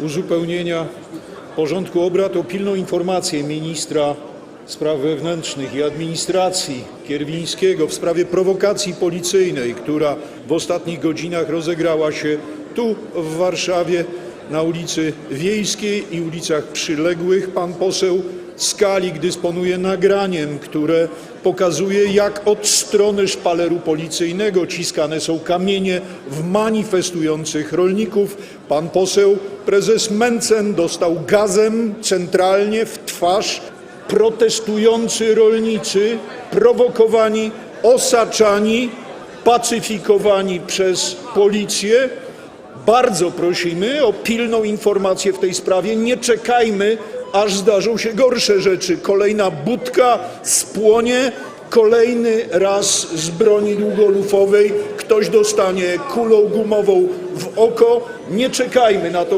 uzupełnienia porządku obrad o pilną informację ministra spraw wewnętrznych i administracji Kierwińskiego w sprawie prowokacji policyjnej, która w ostatnich godzinach rozegrała się tu w Warszawie na ulicy Wiejskiej i ulicach przyległych. Pan poseł Skalik dysponuje nagraniem, które pokazuje, jak od strony szpaleru policyjnego ciskane są kamienie w manifestujących rolników. Pan poseł prezes Mencen dostał gazem centralnie w twarz. Protestujący rolnicy, prowokowani, osaczani, pacyfikowani przez policję. Bardzo prosimy o pilną informację w tej sprawie. Nie czekajmy, aż zdarzą się gorsze rzeczy. Kolejna budka spłonie, kolejny raz z broni długolufowej ktoś dostanie kulą gumową w oko. Nie czekajmy na to.